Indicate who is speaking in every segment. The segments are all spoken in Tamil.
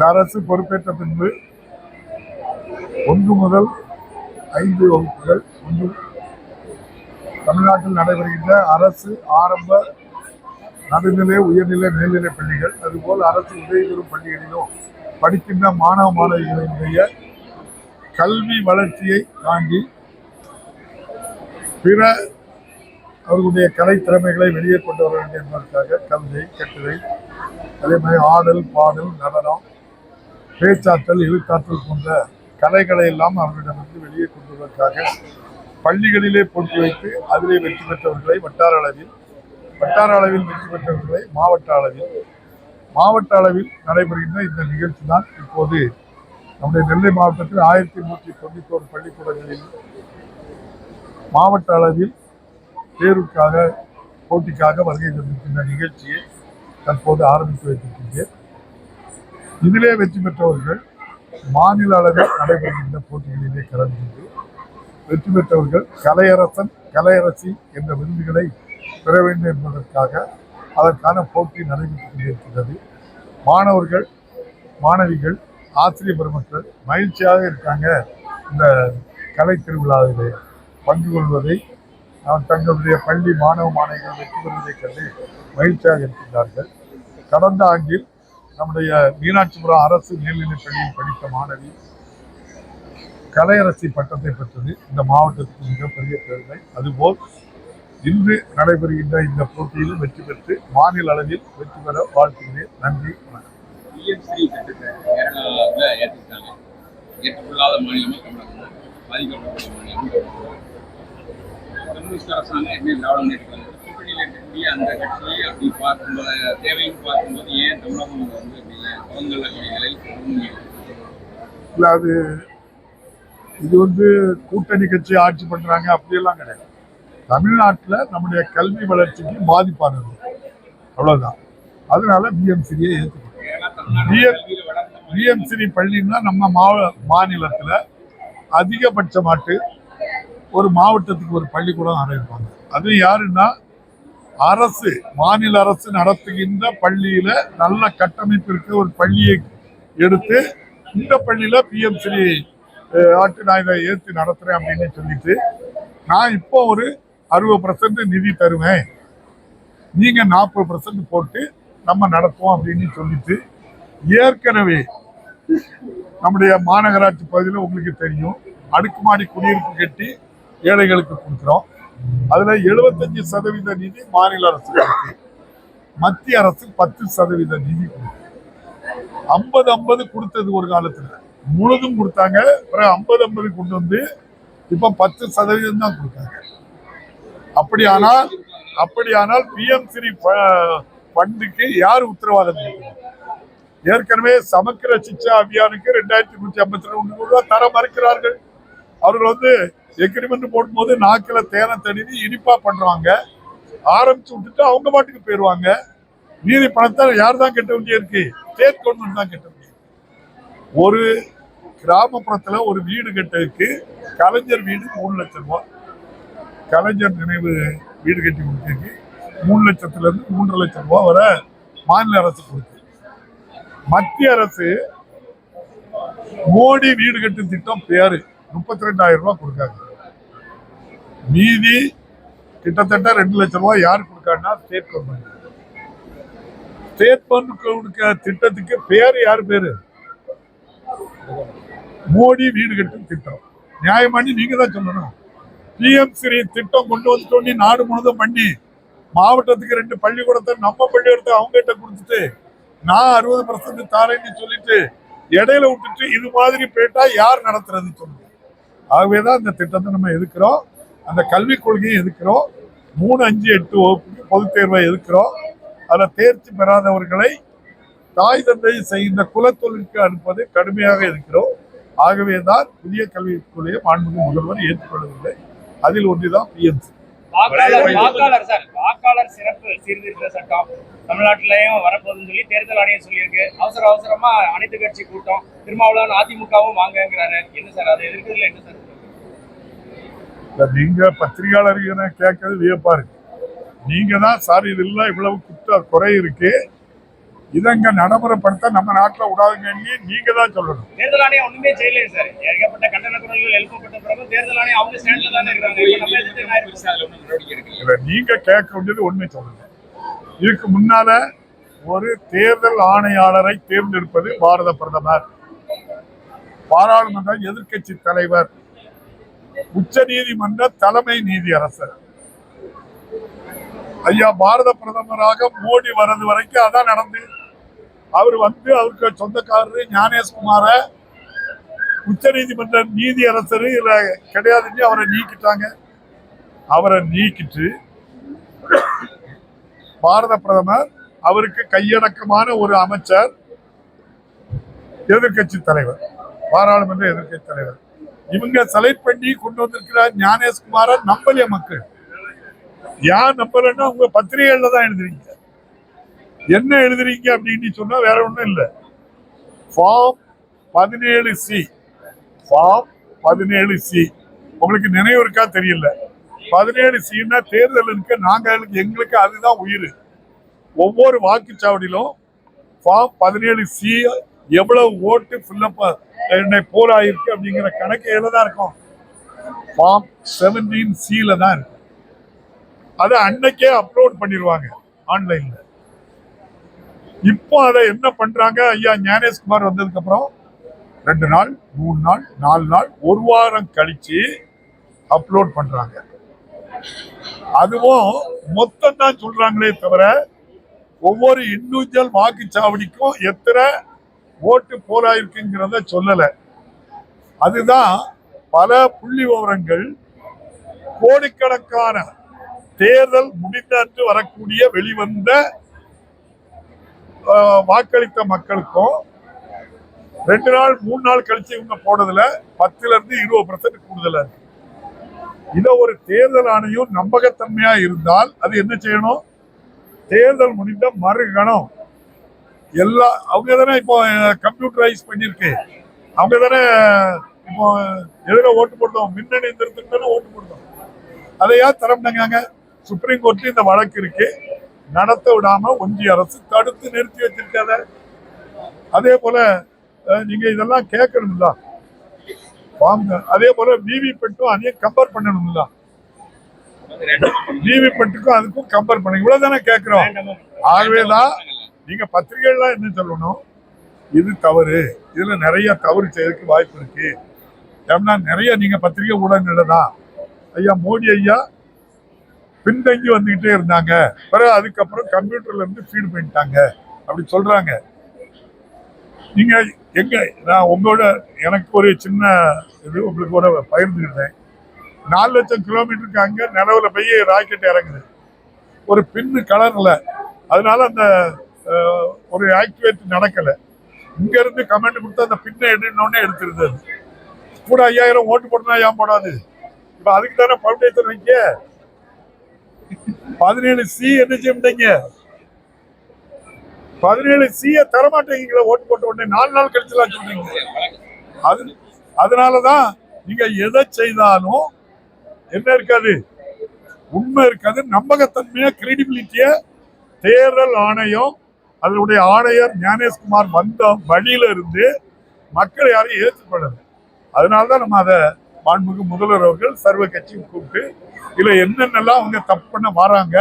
Speaker 1: இந்த அரசு பொறுப்பேற்ற பின்பு ஒன்று முதல் ஐந்து வகுப்புகள் ஒன்று தமிழ்நாட்டில் நடைபெறுகின்ற அரசு ஆரம்ப நடுநிலை உயர்நிலை மேல்நிலை பள்ளிகள் அதுபோல் அரசு உதவி பெறும் பள்ளிகளிலும் படிக்கின்ற மாணவ மாணவிகளினுடைய கல்வி வளர்ச்சியை தாண்டி பிற அவர்களுடைய கலை திறமைகளை வெளியே கொண்டு வர வேண்டும் என்பதற்காக கவிதை கட்டுரை அதே மாதிரி ஆடல் பாடல் நடனம் பேச்சாற்றல் எழுத்தாற்றல் போன்ற கலைகளை எல்லாம் அவர்களிடமிருந்து வெளியே கொண்டு வருவதற்காக பள்ளிகளிலே போட்டி வைத்து அதிலே வெற்றி பெற்றவர்களை வட்டார அளவில் வட்டார அளவில் வெற்றி பெற்றவர்களை மாவட்ட அளவில். மாவட்ட அளவில் நடைபெறுகின்ற இந்த நிகழ்ச்சி தான் இப்போது நம்முடைய நெல்லை மாவட்டத்தில் ஆயிரத்தி நூற்றி தொண்ணூத்தோரு பள்ளிக்கூடங்களில் மாவட்ட அளவில் தேர்வுக்காக போட்டிக்காக வருகை தந்திருக்கின்ற நிகழ்ச்சியை தற்போது ஆரம்பித்து வைத்திருக்கின்றேன். இதிலே வெற்றி பெற்றவர்கள் மாநில அளவில் நடைபெறுகின்ற போட்டிகளிலே கலந்து கொண்டு வெற்றி பெற்றவர்கள் கலையரசன் கலையரசி என்ற விருதுகளை பெற வேண்டும் என்பதற்காக அதற்கான போட்டி நடைபெற்றுக் கொண்டிருக்கிறது மாணவர்கள் மாணவிகள் ஆசிரியர் பெருமக்கள் மகிழ்ச்சியாக இருக்காங்க இந்த கலை திருவிழாவிலே. பங்கு கொள்வதை தங்களுடைய பள்ளி மாணவ மாணவிகள் வெற்றி பெறுவதைக் கண்டு மகிழ்ச்சியாக இருக்கின்றார்கள். கடந்த ஆண்டில் நம்முடைய மீனாட்சிபுரம் அரசு மேல்நிலைப் பள்ளியில் படித்த மாணவி கலையரசி பட்டத்தை பெற்றது இந்த மாவட்டத்துக்கு மிகப்பெரிய பெருமை. அதுபோல் இன்று நடைபெறுகின்ற இந்த போட்டியிலும் வெற்றி பெற்று மாநில அளவில் வெற்றி பெற வாழ்த்துகிறேன். நன்றி வணக்கம்.
Speaker 2: ஏற்றுக்கொள்ளாத மாநிலமாக தமிழகம் பாதிக்கப்பட்ட மாநிலம் கம்யூனிஸ்ட் அரசாங்கம் என்ன திராவிட முன்னேற்ற இருக்கக்கூடிய அந்த கட்சியை அப்படி பார்க்கும்போது தேவைன்னு பார்க்கும்போது ஏன் தமிழகம் வந்து பழங்கல்ல கணிகளை
Speaker 1: இல்ல அது இது வந்து கூட்டணி கட்சி ஆட்சி பண்றாங்க அப்படியெல்லாம் கிடையாது. தமிழ்நாட்டுல நம்முடைய கல்வி வளர்ச்சிக்கு பாதிப்பானது. அவ்வளவுதான். அதனால பிஎம்சியை ஏற்றுக்கணும் BM பிஎம்சி பள்ளின்னா நம்ம மாவ மாநிலத்துல அதிகபட்சமாட்டு ஒரு மாவட்டத்துக்கு ஒரு பள்ளிக்கூடம் ஆரம்பிப்பாங்க. அது யாருன்னா அரசு மாநில அரசு நடத்துகின்ற பள்ளியில நல்ல கட்டமைப்பிற்கு ஒரு பள்ளியை எடுத்து இந்த பள்ளியில பிஎம்சி ஆட்டு நான் இதை ஏற்றி நடத்துறேன் அப்படின்னு சொல்லிட்டு நான் இப்போ ஒரு அறுபது பர்சன்ட் நிதி தருவேன். நீங்க நாற்பது பர்சன்ட் போட்டு நம்ம நடத்துவோம் அப்படின்னு சொல்லிட்டு ஏற்கனவே நம்முடைய மாநகராட்சி பகுதியில் உங்களுக்கு தெரியும். அடுக்குமாடி குடியிருப்பு கட்டி ஏழைகளுக்கு கொடுக்குறோம். அதுல 75% சதவீத நிதி மாநில அரசு மத்திய அரசு பத்து சதவீத நிதி ஐம்பது ஐம்பது கொடுத்தது ஒரு காலத்துல. முழுதும் கொடுத்தாங்க. அப்புறம் ஐம்பது ஐம்பது கொண்டு வந்து இப்ப பத்து சதவீதம் தான் கொடுத்தாங்க அப்படியானால் அப்படியானால் பிஎம் ஸ்ரீ ஃபண்டுக்கு யார் உத்தரவாதம் ஏற்கனவே சமக்கிர சிச்சா அபியானுக்கு ரெண்டாயிரத்தி நூற்றி ஐம்பத்தி ரெண்டு ரூபாய் தர மறுக்கிறார்கள். அவர்கள் வந்து எக்ரிமெண்ட் போடும்போது நாக்கில் தேனை தண்ணி இனிப்பா பண்றாங்க. ஆரம்பிச்சு விட்டுட்டு அவங்க பாட்டுக்கு போயிடுவாங்க மீதி பணத்தை யார் தான் கட்ட வேண்டிய இருக்கு ஸ்டேட் கவர்மெண்ட் தான் கெட்ட வேண்டியது ஒரு கிராமப்புறத்துல ஒரு வீடு கட்டதுக்கு கலைஞர் வீடு மூணு லட்சம் ரூபா கலைஞர் நினைவு வீடு கட்டி கொடுத்துருக்கு. மூணு லட்சத்துல இருந்து மூன்றரை லட்சம் ரூபா வர மாநில அரசு கொடுத்து மத்திய அரசு மோடி வீடு கட்டும் திட்டம் பேரு. முப்பத்தி ரெண்டாயிரம் ரூபாய் கொடுக்காங்க. மீதி கிட்டத்தட்ட ரெண்டு லட்சம் ரூபாய் யார் கொடுக்காருன்னா ஸ்டேட் கவர்மெண்ட் ஸ்டேட் கவர்மெண்ட் கொடுக்க திட்டத்துக்கு பேர் யார் பேரு? மோடி வீடு கட்டும் திட்டம். நியாயமானி நீங்க தான் சொல்லணும். பிஎம் ஸ்ரீ திட்டம் கொண்டு வந்துட்டோன்னு நாடு முழுதும் பண்ணி மாவட்டத்துக்கு ரெண்டு பள்ளிக்கூடத்தை நம்ம பள்ளிக்கூடத்தை அவங்க கிட்ட கொடுத்துட்டு நான் அறுபது பர்சன்ட் தாரேன்னு சொல்லிட்டு இடையில விட்டுட்டு இது மாதிரி போயிட்டா யார் நடத்துறது சொல்லுங்க. ஆகவே தான் இந்த திட்டத்தை நம்ம எதுக்குறோம் அந்த கல்விக் கொள்கையும் எதுக்குறோம் மூணு அஞ்சு எட்டு வகுப்புக்கு பொதுத் தேர்வை எதுக்குறோம் அதில் தேர்ச்சி பெறாதவர்களை தாய் தந்தை செய்கின்ற குலத்தொழிலுக்கு அனுப்பதை கடுமையாக இருக்கிறோம் ஆகவே தான் புதிய கல்விக் கொள்கையை மாண்புமிகு முதல்வர் ஏற்றுக்கொள்ளவில்லை. அதில் ஒன்றுதான் பிஎம்சி
Speaker 3: வாக்காளர் வாக்காளர் சார் வாக்காளர் சிறப்பு சீர்திருத்த சட்டம் தமிழ்நாட்டிலையும் வரப்போகுதுன்னு சொல்லி தேர்தல் ஆணையம் சொல்லியிருக்கு. அவசர அவசரமா அனைத்து கட்சி கூட்டம் திருமாவளவன் அதிமுகவும் வாங்கங்கிறாரு. என்ன சார் அதை எதிர்க்கிறதுல என்ன சார்?
Speaker 1: நீங்க பத்திரிகையாளர் கேட்கறது வியப்பா இருக்கு. நீங்க தான் சார் இதெல்லாம் இவ்வளவு குற்ற குறை இருக்கு. இதை இங்க நடைமுறைப்படுத்த நம்ம நாட்டுல விடாதுங்கன்னு நீங்க தான் சொல்லணும்.
Speaker 3: தேர்தல் ஆணையம் ஒண்ணுமே செய்யலையே சார். ஏகப்பட்ட கண்டன குரல்கள் எழுப்பப்பட்ட பிறகு தேர்தல் ஆணையம் அவங்க ஸ்டாண்ட்ல தானே
Speaker 1: இதை நீங்க கேட்க வேண்டியது உண்மை சொல்லுங்க இதுக்கு முன்னால ஒரு தேர்தல் ஆணையாளரை தேர்ந்தெடுப்பது பாரத பிரதமர். பாராளுமன்ற எதிர்க்கட்சி தலைவர் உச்ச நீதிமன்ற தலைமை நீதியரசர். ஐயா பாரத பிரதமராக மோடி வர்றது வரைக்கும் அதான் நடந்து. அவர் வந்து அவருக்கு சொந்தக்காரரு ஞானேஷ்குமார உச்ச நீதிமன்ற நீதியரசர் இதுல கிடையாதுன்னு அவரை நீக்கிட்டாங்க. அவரை நீக்கிட்டு பாரத பிரதமர் அவருக்கு கையடக்கமான ஒரு அமைச்சர் எதிர்க்கட்சி தலைவர் பாராளுமன்ற எதிர்க்கட்சி தலைவர். இவங்க செலக்ட் பண்ணி கொண்டு வந்திருக்கிற ஞானேஷ்குமார நம்பலைய மக்கள். யார் நம்பலன்னா உங்க பத்திரிகைகள்ல தான் எழுதுறீங்க. என்ன எழுதுறீங்க அப்படின்னு சொன்னா வேற ஒண்ணும் இல்லை. ஃபார்ம் பதினேழு சி ஃபார்ம் பதினேழு சி உங்களுக்கு நினைவு இருக்கா தெரியல. பதினேழு சின்னா தேர்தலுக்கு நாங்களுக்கு எங்களுக்கு அதுதான் உயிர். ஒவ்வொரு வாக்குச்சாவடியிலும் ஃபார்ம் பதினேழு சி எவ்வளவு ஓட்டு ஃபில்லப் என்னை போராயிருக்கு அப்படிங்கிற கணக்கு எதுல தான் இருக்கும் ஃபார்ம் செவன்டீன் சியில் தான் இருக்கு. அதை அன்னைக்கே அப்லோட் பண்ணிடுவாங்க ஆன்லைனில் இப்போ அதை என்ன பண்றாங்க? ஐயா ஞானேஷ்குமார் வந்ததுக்கு அப்புறம் ரெண்டு நாள் மூணு நாள் நாலு நாள் ஒரு வாரம் கழிச்சு அப்லோட் பண்றாங்க. அதுவும் மொத்தம் தான் சொல்றாங்களே தவிர ஒவ்வொரு இண்டிவிஜுவல் வாக்குச்சாவடிக்கும் எத்தனை ஓட்டு போலாயிருக்குங்கிறத சொல்லல. அதுதான் பல புள்ளி விவரங்கள் கோடிக்கணக்கான தேர்தல் முடிந்தன்று வரக்கூடிய வெளிவந்த வாக்களித்த மக்களுக்கும் ரெண்டு நாள் மூணு நாள் கழிச்சு இவங்க போனதுல பத்துல இருந்து இருபது பர்சன்ட் கூடுதலா இருக்கு. இதை ஒரு தேர்தல் ஆணையம் நம்பகத்தன்மையா இருந்தால் அது என்ன செய்யணும்? தேர்தல் முடிந்த மறுகணம். எல்லா அவங்க தானே இப்போ கம்ப்யூட்டரைஸ் பண்ணிருக்கு அவங்க தானே இப்போ எதிர ஓட்டு போட்டோம். மின்னணு எந்திரத்துக்கு தானே ஓட்டு போட்டோம். அதை ஏன் தரம்னாங்க சுப்ரீம் கோர்ட்ல இந்த வழக்கு இருக்கு. நடத்த விடாம ஒன்றிய அரசு தடுத்து நிறுத்தி வச்சிருக்காத அதே போல நீங்க இதெல்லாம் கேட்கணும்ல. வாங்க அதே போல விவிபெட்டும் அதையும் கம்பேர் பண்ணணும்ல.
Speaker 2: அது ரெண்டும்
Speaker 1: விவிபெட்டுக்கும் அதுக்கும் கம்பேர் பண்ண. இவ்வளவுதானே கேட்கிறோம். ஆகவேதான் நீங்க பத்திரிகைகள்லாம் என்ன சொல்லணும்? இது தவறு. இதுல நிறைய தவறு செய்யறதுக்கு வாய்ப்பு இருக்கு. ஏன்னா நிறைய நீங்க பத்திரிகை ஊடகங்கள்ல தான். ஐயா மோடி ஐயா பின்தங்கி வந்துகிட்டே இருந்தாங்க. பிறகு அதுக்கப்புறம் கம்ப்யூட்டர்ல இருந்து ஃபீட் பண்ணிட்டாங்க. அப்படி சொல்றாங்க. நீங்க எங்க நான் உங்களோட எனக்கு ஒரு சின்ன இது உங்களுக்கு கூட பகிர்ந்துக்கிட்டேன் நாலு லட்சம் கிலோமீட்டருக்கு அங்க நிலவுல போய் ராக்கெட் இறங்குது. ஒரு பின்னு கலர்ல அதனால அந்த ஒரு ஆக்டிவேட் நடக்கலை. இங்கேருந்து கமெண்ட் கொடுத்து அந்த பின்னை எடுக்கணும்னே எடுத்துருது அது கூட ஐயாயிரம் ஓட்டு போட்டா ஏன் போடாது? இப்போ அதுக்கு தானே பவுண்டேஷன் வைக்க? பதினேழு சி என்ன செய்ய மாட்டீங்க பதினேழு சிய தரமாட்டேங்கிற ஓட்டு போட்ட உடனே நாலு நாள் கழிச்சுலாம் சொல்றீங்க. அது அதனாலதான் நீங்க எதை செய்தாலும் என்ன இருக்காது? உண்மை இருக்காது. நம்பகத்தன்மையா கிரெடிபிலிட்டிய தேர்தல் ஆணையம் அதனுடைய ஆணையர் ஞானேஷ்குமார் வந்த வழியில இருந்து மக்கள் யாரையும் ஏற்றுக்கொள்ளல. அதனாலதான் நம்ம அதை மாண்புமிகு முதல்வர் அவர்கள் சர்வ கட்சியும் கூப்பிட்டு இதுல என்னென்னலாம் அவங்க தப்பு பண்ண வராங்க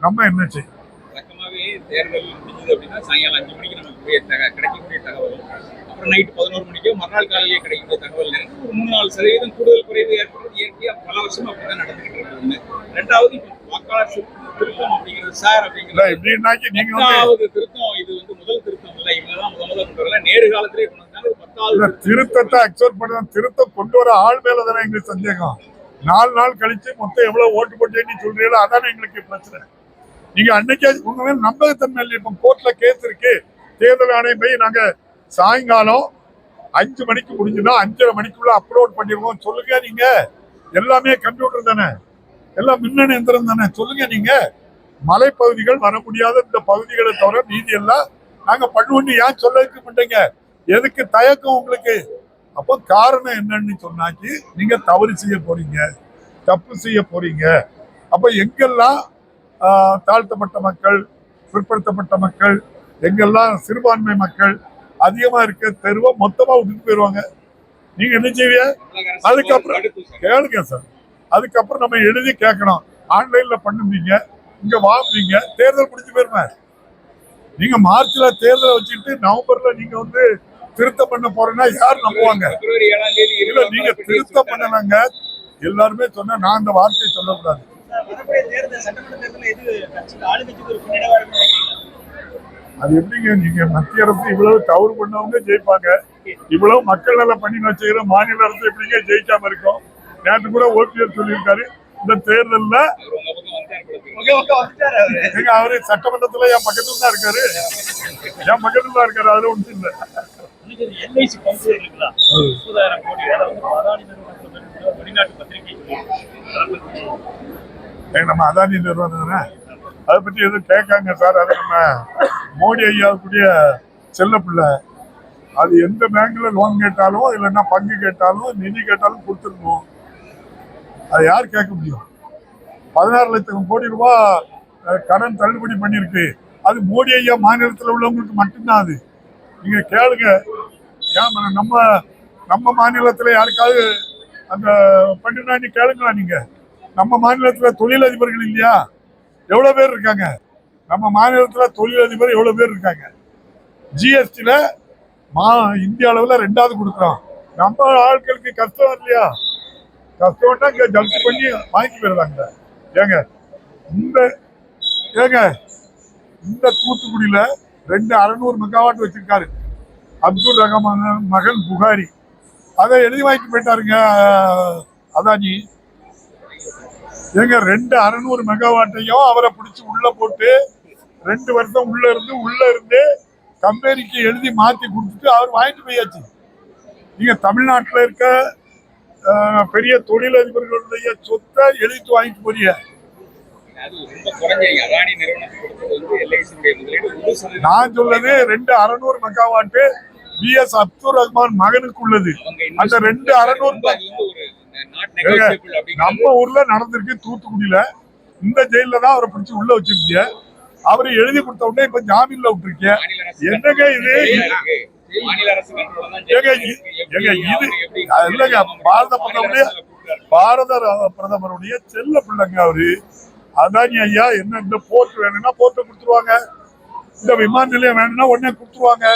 Speaker 1: நம்ம என்ன செய்யும்
Speaker 2: வழக்கமாவே தேர்தல் முடிஞ்சது அப்படின்னா சாயங்காலம் அஞ்சு மணிக்கு நமக்கு கிடைக்கக்கூடிய தகவல் அப்புறம் நைட் பதினோரு மணிக்கோ மறுநாள் காலையிலேயே கிடைக்கக்கூடிய தகவல் ஒரு மூணு நாலு சதவீதம் கூடுதல் குறைவு ஏற்படுறது இயற்கையா பல வருஷமா அப்படிதான் நடந்துகிட்டு இருக்கு ரெண்டாவது வாக்காளர் திருத்தம் அப்படிங்கிறது சார் அப்படிங்கிறது
Speaker 1: எப்படின்னாக்கி நீங்க
Speaker 2: திருத்தம் இது வந்து முதல் திருத்தம் இல்ல இவங்க தான் முத முதல் கொண்டு வரல நேரு காலத்திலே
Speaker 1: திருத்தத்தை அக்செப்ட் பண்ண திருத்தம் கொண்டு வர ஆள் மேல தானே எங்களுக்கு சந்தேகம். நாலு நாள் கழிச்சு மொத்தம் எவ்வளவு ஓட்டு போட்டேன்னு சொல்றீங்களோ அதானே எங்களுக்கு பிரச்சனை. நீங்க அன்னைக்கே உங்க நம்பகத்தன்மை இல்லை இப்ப கோர்ட்ல கேஸ் இருக்கு. தேர்தல் ஆணையம் போய் நாங்க சாயங்காலம் அஞ்சு மணிக்கு முடிஞ்சுனா அஞ்சரை மணிக்குள்ள அப்லோட் பண்ணிடுவோம். சொல்லுங்க நீங்க. எல்லாமே கம்ப்யூட்டர் தானே. எல்லாம் மின்னணு எந்திரம் தானே. சொல்லுங்க நீங்க. மலைப்பகுதிகள் வர முடியாத இந்த பகுதிகளை தவிர மீதி எல்லாம் நாங்க பண்ணுவோம்னு ஏன் சொல்ல இருக்க மாட்டீங்க? எதுக்கு தயக்கம் உங்களுக்கு? அப்போ காரணம் என்னன்னு சொன்னாக்கி நீங்க தவறு செய்ய போறீங்க. தப்பு செய்ய போறீங்க. அப்ப எங்கெல்லாம் தாழ்த்தப்பட்ட மக்கள் பிற்படுத்தப்பட்ட மக்கள் எங்கெல்லாம் சிறுபான்மை மக்கள் அதிகமா இருக்க தெருவை மொத்தமா விட்டுட்டு போயிருவாங்க? நீங்க என்ன செய்வீங்க? அதுக்கப்புறம் கேளுங்க சார். அதுக்கப்புறம் நம்ம எழுதி கேட்கணும். ஆன்லைன்ல பண்ணுவீங்க. இங்க வாங்குவீங்க. தேர்தல் முடிஞ்சு போயிருமே. நீங்க மார்ச்ல தேர்தலை வச்சுட்டு நவம்பர்ல நீங்க வந்து திருத்தம் பண்ண போறேன்னா யார் நம்புவாங்க? இல்ல நீங்க திருத்தம் பண்ணலங்க. எல்லாருமே சொன்னா நான் அந்த வார்த்தையை சொல்லக்கூடாது. அது எப்படிங்க? நீங்க மத்திய அரசு இவ்வளவு தவறு பண்ணவங்க ஜெயிப்பாங்க. இவ்வளவு மக்கள் நல பணி செய்யற மாநில அரசு எப்படிங்க ஜெயிக்காம இருக்கும்? நேற்று கூட ஓபிஎஸ் சொல்லியிருக்காரு. இந்த தேர்தல்ல
Speaker 2: அவரு.
Speaker 1: சட்டமன்றத்துல என் பக்கத்துல தான் இருக்காரு. என் பக்கத்துல தான் இருக்காரு. அதுல ஒன்றும் இல்ல.
Speaker 3: எல்ஐசி பங்கு இருக்குதா முப்பதாயிரம் கோடி அதை வந்து அதானி நிறுவனத்துல வெளிநாட்டு பத்திரிகை
Speaker 1: நம்ம அதானி நிறுவனம் அதை பத்தி எதுவும் கேட்காங்க சார். அது நம்ம மோடி ஐயாவுக்குரிய செல்ல பிள்ளை. அது எந்த பேங்க்ல லோன் கேட்டாலும் இல்லைன்னா பங்கு கேட்டாலும் நிதி கேட்டாலும் கொடுத்துருக்கணும் அதை யார் கேட்க முடியும்? பதினாறு லட்சம் கோடி ரூபாய் அஹ், கடன் தள்ளுபடி பண்ணியிருக்கு. அது மோடி ஐயா மாநிலத்தில் உள்ளவங்களுக்கு மட்டும்தான் அது. நீங்க கேளுங்க. ஏன் நம்ம நம்ம மாநிலத்துல யாருக்காவது அந்த பண்ணினா கேளுங்களா நீங்க. நம்ம மாநிலத்துல தொழிலதிபர்கள் இல்லையா? எவ்வளவு பேர் இருக்காங்க? நம்ம மாநிலத்துல தொழிலதிபர் எவ்வளவு பேர் இருக்காங்க? ஜிஎஸ்டியில் மா இந்திய அளவில் ரெண்டாவது கொடுக்குறோம் நம்ம ஆட்களுக்கு கஷ்டம் இல்லையா கஷ்டம்னா இங்கே ஜல்தி பண்ணி வாங்கி போயிடுறாங்க. ஏங்க இந்த ஏங்க இந்த தூத்துக்குடியில் ரெண்டு அறநூறு மெகாவாட் வச்சிருக்காரு. அப்துல் ரஹ்மான் மகன் புகாரி. அதை எழுதி வாங்கிட்டு போயிட்டாருங்க அதானி. ஏங்க ரெண்டு அறநூறு மெகாவாட்டையும் அவரை பிடிச்சி உள்ள போட்டு ரெண்டு வருஷம் உள்ள இருந்து உள்ள இருந்து கம்பெனிக்கு எழுதி மாத்தி கொடுத்துட்டு அவர் வாங்கிட்டு போயாச்சு. நீங்க தமிழ்நாட்டில் இருக்க பெரிய தொழிலதிபர்களுடைய சொத்தை எழுதிட்டு வாங்கிட்டு போறீங்க நான் சொல்றது ரெண்டு அறநூறு megawatt P S Abdul Rahman மகனுக்கு உள்ளது அந்த ரெண்டு அறநூறு நம்ம ஊர்ல நடந்திருக்கு தூத்துக்குடியில. இந்த ஜெயில தான் அவரை பிடிச்சி உள்ள வச்சிருக்கீங்க அவரு எழுதி கொடுத்த உடனே இப்ப ஜாமீன்ல விட்டுருக்கீங்க என்னங்க இது? இல்லைங்க, பாரத பிரதமருடைய-. பாரத பிரதமருடைய செல்ல பிள்ளைங்க அவரு. அதானி ஐயா என்ன இந்த போர்ட் வேணும்னா போர்ட்டை கொடுத்துருவாங்க. இந்த விமான நிலையம் வேணும்னா உடனே கொடுத்துருவாங்க.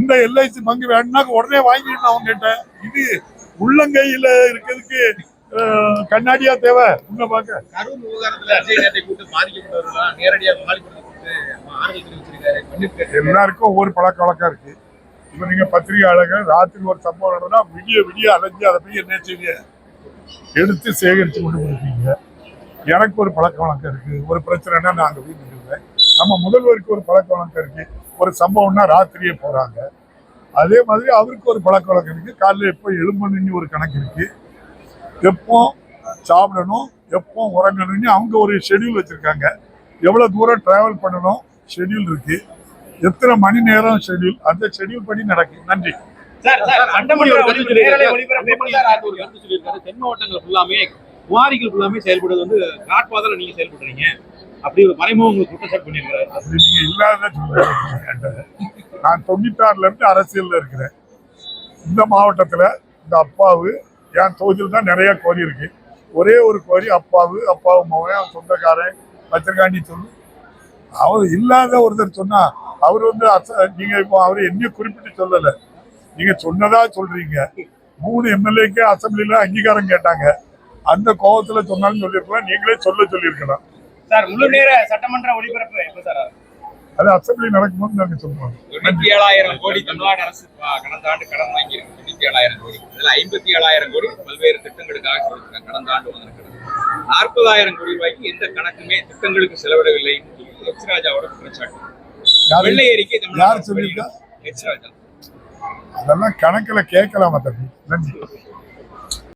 Speaker 1: இந்த எல்ஐசி பங்கு வேணும்னா உடனே வாங்கிடணும் அவங்க கிட்ட இது உள்ளங்கையில இருக்கிறதுக்கு கண்ணாடியா தேவை? உள்ள பார்க்க.
Speaker 4: கரூர் விவகாரத்துல அஜய் கூட்டு
Speaker 1: எல்லாருக்கும் ஒவ்வொரு பழக்க வழக்கம் இருக்கு. இப்ப நீங்க பத்திரிகையாளர்கள் ராத்திரி ஒரு சம்பவம் நடந்தா விடிய விடிய அலைஞ்சு அதை போய் என்ன செய்ய எடுத்து சேகரிச்சு கொண்டு போயிருக்கீங்க. எனக்கு ஒரு பழக்க வழக்கம் இருக்கு. ஒரு பிரச்சனைனா நான் அங்க போய் நின்றுவேன் நம்ம முதல்வருக்கு ஒரு பழக்க வழக்கம் இருக்கு. ஒரு சம்பவம்னா ராத்திரியே போறாங்க. அதே மாதிரி அவருக்கு ஒரு பழக்க வழக்கம் இருக்கு. காலைல எப்போ எழும்பணும்னு ஒரு கணக்கு இருக்கு. எப்போ சாப்பிடணும் எப்போ உறங்கணும்னு அவங்க ஒரு ஷெட்யூல் வச்சிருக்காங்க. எவ்வளவு தூரம் டிராவல் பண்ணணும் ஷெட்யூல் இருக்கு. எத்தனை மணி நேரம் ஷெட்யூல் அந்த ஷெட்யூல் படி நடக்கும் நன்றி.
Speaker 3: சார் சார் சட்டமன்ற
Speaker 4: தென் மாவட்டங்கள் ஃபுல்லாமே குவாரிகள் ஃபுல்லாமே செயல்படுறது வந்து காட்பாதால நீங்க செயல்படுறீங்க. அப்படி ஒரு மறைமுகம் உங்களுக்கு குற்றச்சாட்டு பண்ணியிருக்காரு.
Speaker 1: அப்படி நீங்க இல்லாத நான் தொண்ணூத்தாறுல இருந்து அரசியல்ல இருக்கிறேன். இந்த மாவட்டத்துல இந்த அப்பாவு என் தொகுதியில் தான் நிறைய கோரி இருக்கு. ஒரே ஒரு கோரி அப்பாவு அப்பாவு மகன் சொந்தக்காரன் பத்திரகாண்டி சொல்லு அவர் இல்லாத ஒருத்தர் சொன்னா அவர் வந்து அச- நீங்க இப்போ அவர் என்ன குறிப்பிட்டு சொல்லலை. நீங்க சொன்னதா சொல்றீங்க. மூணு எம்எல்ஏக்கு அசம்பிளில அங்கீகாரம் கேட்டாங்க. அந்த கோபத்துல சொன்னாலும் சொல்லியிருக்கலாம். நீங்களே சொல்ல சொல்லியிருக்கலாம்.
Speaker 3: சார் முழு நேர சட்டமன்ற ஒளிபரப்பு எப்ப சார்?
Speaker 1: அது அசம்பிளி நடக்கும்போது நாங்க சொல்லுவோம்
Speaker 2: தொண்ணூத்தி ஏழாயிரம் கோடி தமிழ்நாடு அரசு கடந்த ஆண்டு கடன் வாங்கியிருக்கு. தொண்ணூத்தி ஏழாயிரம் கோடி. இதுல ஐம்பத்தி ஏழாயிரம் கோடி பல்வேறு திட்டங்களுக்காக கொடுத்திருக்காங்க. கடந்த ஆண்டு வந்திருக்கிறது. நாற்பதாயிரம் கோடி ரூபாய்க்கு எந்த கணக்குமே திட்டங்களுக்கு செலவிடவில்லை எச் ராஜாவோட குற்றச்சாட்டு. வெள்ளை அறிக்கை
Speaker 1: யார் சொல்லியிருக்கா?
Speaker 2: எச் ராஜா
Speaker 1: அதெல்லாம் கணக்குல கேட்கலாமா தம்பி? நன்றி.